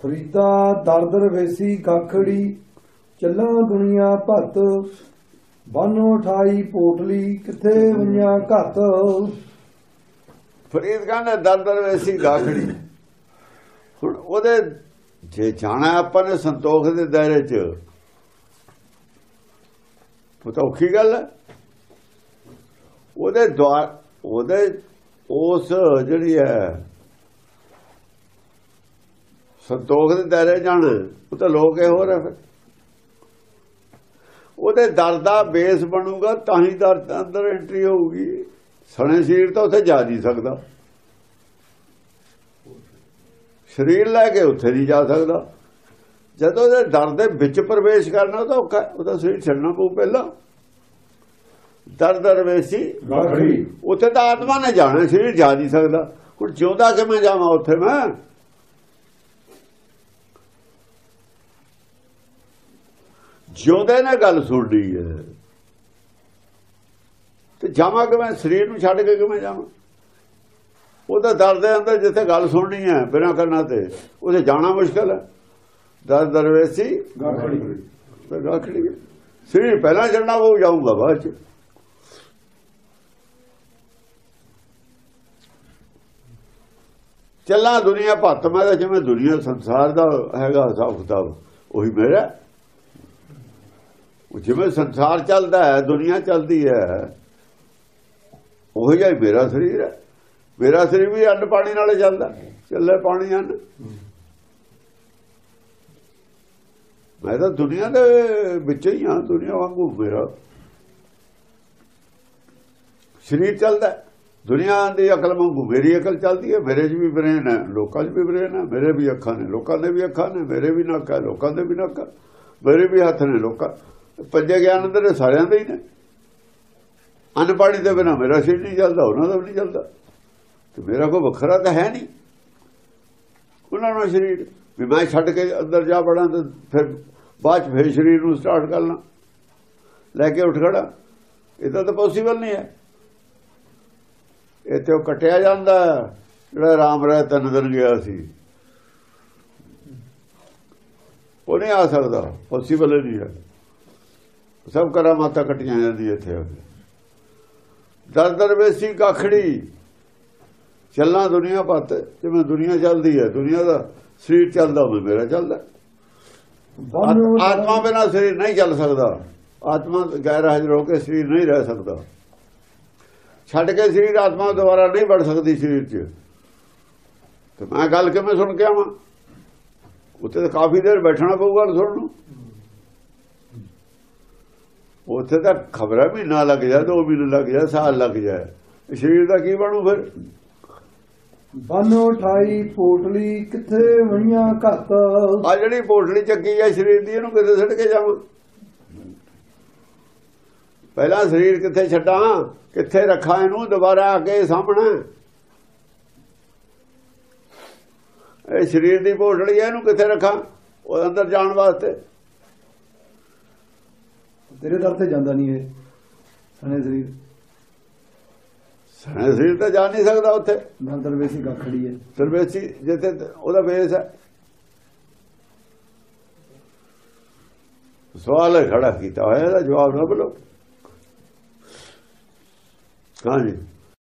ਫਰੀਦਾ ਦਰਦਰ ਵੇਸੀ ਗਾਖੜੀ, ਚੱਲਾਂ ਦੁਨੀਆ ਭੱਤ ਬਾਨੋ ਠਾਈ ਪੋਟਲੀ, ਕਿੱਥੇ ਵਈਆਂ ਘੱਤ? ਫਰੀਦ ਕਹਿੰਦਾ ਦਰ ਵੇਸੀ ਗਾਖੜੀ। ਹੁਣ ਉਹਦੇ, ਜੇ ਜਾਣਾ ਆਪਾਂ ਨੇ ਸੰਤੋਖ ਦੇ ਦਾਇਰੇ 'ਚ, ਉਹ ਤਾਂ ਔਖੀ ਗੱਲ ਹੈ। ਉਹਦੇ ਦੁਆਰ ਉਹਦੇ, ਉਸ ਜਿਹੜੀ ਹੈ ਸੰਤੋਖ ਦੇ ਦਾਇਰੇ ਜਾਣ ਉਹ ਤਾਂ ਲੋਕ ਇਹ ਹੋ ਰਿਹਾ ਫਿਰ। ਉਹਦੇ ਦਰ ਦਾ ਬੇਸ ਬਣੂਗਾ ਤਾਂ ਹੀ ਦਰ ਅੰਦਰ ਐਂਟਰੀ ਹੋਊਗੀ। ਸਣੇ ਸਰੀਰ ਤਾਂ ਉੱਥੇ ਜਾ ਨਹੀਂ ਸਕਦਾ। ਸਰੀਰ ਲੈ ਕੇ ਉੱਥੇ ਨਹੀਂ ਜਾ ਸਕਦਾ। ਜਦੋਂ ਉਹਦੇ ਦਰ ਦੇ ਵਿੱਚ ਪ੍ਰਵੇਸ਼ ਕਰਨਾ ਉਹ ਤਾਂ ਔਖਾ ਹੈ। ਉਹਦਾ ਸਰੀਰ ਛੱਡਣਾ ਪਊ ਪਹਿਲਾਂ। ਦਰ ਦਰਵੇਸੀ ਉੱਥੇ ਤਾਂ ਆਤਮਾ ਨੇ ਜਾਣਾ ਸਰੀਰ ਜਾ ਨਹੀਂ ਸਕਦਾ। ਹੁਣ ਜਿਉਂਦਾ ਕਿਵੇਂ ਜਾਵਾਂ ਉੱਥੇ ਮੈਂ? ਜਿਉਂਦੇ ਨੇ ਗੱਲ ਸੁਣਨੀ ਹੈ। ਤੇ ਜਾਵਾਂ ਕਿਵੇਂ? ਸਰੀਰ ਨੂੰ ਛੱਡ ਕੇ ਕਿਵੇਂ ਜਾਵਾਂ? ਉਹਦਾ ਦਰ ਦੇ ਅੰਦਰ ਜਿੱਥੇ ਗੱਲ ਸੁਣਨੀ ਹੈ ਬਿਨਾਂ ਕਰਨਾ ਤੇ। ਉਹਦੇ ਜਾਣਾ ਮੁਸ਼ਕਲ ਹੈ। ਦਰ ਦਰਵੇਸੀ ਗਾਖੜੀ ਤੇ ਗਾਖੜੀ ਸਰੀਰ ਪਹਿਲਾਂ ਛੱਡਣਾ ਉਹ ਜਾਊਗਾ ਬਾਅਦ ਚ। ਚੱਲਾਂ ਦੁਨੀਆ ਭੱਤ ਮੈਂ ਤਾਂ ਜਿਵੇਂ ਦੁਨੀਆ ਸੰਸਾਰ ਦਾ ਹੈਗਾ ਹਿਸਾਬ ਕਿਤਾਬ ਉਹੀ ਮੇਰਾ। ਉਹ ਜਿਵੇਂ ਸੰਸਾਰ ਚੱਲਦਾ ਹੈ, ਦੁਨੀਆ ਚੱਲਦੀ ਹੈ, ਉਹ ਜਿਹਾ ਮੇਰਾ ਸਰੀਰ ਹੈ ਮੇਰਾ ਸਰੀਰ ਵੀ ਅੰਨ ਪਾਣੀ ਨਾਲ ਚੱਲਦਾ, ਚੱਲੇ ਪਾਣੀ ਅੰਨ ਮੈਂ ਤਾਂ ਦੁਨੀਆ ਦੇ ਵਿੱਚ ਹੀ ਹਾਂ, ਦੁਨੀਆ ਵਾਂਗੂ ਮੇਰਾ ਸਰੀਰ ਚੱਲਦਾ ਹੈ। ਦੁਨੀਆ ਦੀ ਅਕਲ ਵਾਂਗੂ ਮੇਰੀ ਅਕਲ ਚੱਲਦੀ ਹੈ, ਮੇਰੇ 'ਚ ਵੀ ਬ੍ਰੇਨ ਹੈ, ਲੋਕਾਂ 'ਚ ਵੀ ਬ੍ਰੇਨ ਹੈ, ਮੇਰੇ ਵੀ ਅੱਖਾਂ ਨੇ, ਲੋਕਾਂ ਦੇ ਵੀ ਅੱਖਾਂ ਨੇ, ਮੇਰੇ ਵੀ ਨੱਕ ਹੈ, ਲੋਕਾਂ ਦੇ ਵੀ ਨੱਕ ਹੈ, ਮੇਰੇ ਵੀ ਹੱਥ ਨੇ, ਲੋਕਾਂ ਪੰਜੇ ਗਿਆਨ ਅੰਦਰ ਸਾਰਿਆਂ ਦੇ ਹੀ ਨੇ। ਅੰਨ ਦੇ ਬਿਨਾ ਮੇਰਾ ਸਰੀਰ ਨਹੀਂ ਚੱਲਦਾ, ਉਹਨਾਂ ਦਾ ਵੀ ਨਹੀਂ ਚੱਲਦਾ। ਤੇ ਮੇਰਾ ਕੋਈ ਵੱਖਰਾ ਤਾਂ ਹੈ ਨਹੀਂ। ਉਹਨਾਂ ਨੂੰ ਸਰੀਰ, ਵੀ ਮੈਂ ਛੱਡ ਕੇ ਅੰਦਰ ਜਾ ਬੜਾਂ ਤੇ ਫਿਰ ਬਾਅਦ ਚ ਫਿਰ ਸਰੀਰ ਨੂੰ ਸਟਾਰਟ ਕਰਨਾ। ਲੈ ਕੇ ਉੱਠ ਖੜਾ। ਇਹ ਤਾਂ ਪੋਸੀਬਲ ਨਹੀਂ ਹੈ। ਇੱਥੇ ਉਹ ਕਟਿਆ ਜਾਂਦਾ, ਜਿਹੜਾ ਰਾਮ ਰਾਏ ਤਿੰਨ ਦਿਨ ਗਿਆ ਸੀ। ਉਹ ਨਹੀਂ ਆ ਸਕਦਾ ਪੋਸੀਬਲ ਨਹੀਂ ਹੈ। ਸਭ ਕਰਾਮਾਤਾਂ ਕਟੀਆਂ ਜਾਂਦੀ ਇੱਥੇ ਆ ਕੇ। ਦਰ ਦਰ ਵੇਸੀ ਕਾਖੜੀ। ਚੱਲਣਾ ਦੁਨੀਆ ਪੱਤ ਜਿਵੇਂ ਦੁਨੀਆ ਚੱਲਦੀ ਹੈ ਦੁਨੀਆ ਦਾ ਸਰੀਰ ਚੱਲਦਾ ਉਹ ਮੇਰਾ ਚੱਲਦਾ। ਆਤਮਾ ਬਿਨਾ ਸਰੀਰ ਨਹੀਂ ਚੱਲ ਸਕਦਾ। ਆਤਮਾ ਗੈਰ ਹਾਜ਼ਰ ਹੋ ਕੇ ਸਰੀਰ ਨਹੀਂ ਰਹਿ ਸਕਦਾ। ਛੱਡ ਕੇ ਸਰੀਰ ਆਤਮਾ ਦੁਬਾਰਾ ਨਹੀਂ ਵੜ ਸਕਦੀ ਸਰੀਰ 'ਚ। ਤੇ ਮੈਂ ਗੱਲ ਕਿਵੇਂ ਸੁਣ ਕੇ ਆਵਾਂ? ਉੱਥੇ ਤਾਂ ਕਾਫੀ ਦੇਰ ਬੈਠਣਾ ਪਊਗਾ ਸੁਣਨ ਨੂੰ। ਉੱਥੇ ਤਾਂ ਖਬਰਾਂ ਵੀ ਨਾ ਲੱਗ ਜਾ ਦੋ ਮਹੀਨੇ ਲੱਗ ਜਾ ਸਾਲ ਲੱਗ ਜਾਏ ਸਰੀਰ ਦਾ ਕੀ ਬਣੂ ਫਿਰ? ਬਾਨੋ ਠਾਈ ਪੋਟਲੀ ਕਿੱਥੇ ਵਈਆਂ ਘੱਤ? ਆ ਜਿਹੜੀ ਪੋਟਲੀ ਚੱਕੀ ਆ ਸਰੀਰ ਦੀ ਇਹਨੂੰ ਕਿੱਥੇ ਛੱਡ ਕੇ ਜਾਵਾਂ? ਪਹਿਲਾਂ ਸਰੀਰ ਕਿੱਥੇ ਛੱਡਾਂ? ਕਿੱਥੇ ਰੱਖਾਂ ਇਹਨੂੰ? ਦੁਬਾਰਾ ਆ ਕੇ ਸਾਹਮਣੇ। ਇਹ ਸਰੀਰ ਦੀ ਪੋਟਲੀ ਇਹਨੂੰ ਕਿੱਥੇ ਰੱਖਾਂ? ਉਹ ਅੰਦਰ ਜਾਣ ਵਾਸਤੇ। ਤੇਰੇ ਦਰ ਤੇ ਜਾਂਦਾ ਨਹੀਂ ਇਹ। ਸਣੇ ਸਰੀਰ। ਸਣੇ ਸਰੀਰ ਤਾਂ ਜਾ ਨਹੀਂ ਸਕਦਾ ਉੱਥੇ। ਦਰਦਰ ਵੇਸੀ ਗਾਖੜੀ ਹੈ। ਸਰਵੇਸੀ ਜਿੱਥੇ ਉਹਦਾ ਬੇਸ ਹੈ। ਸਵਾਲ ਖੜਾ ਕੀਤਾ ਹੋਇਆ ਇਹਦਾ ਜਵਾਬ ਨਾ ਬੋਲੋ ਹਾਂਜੀ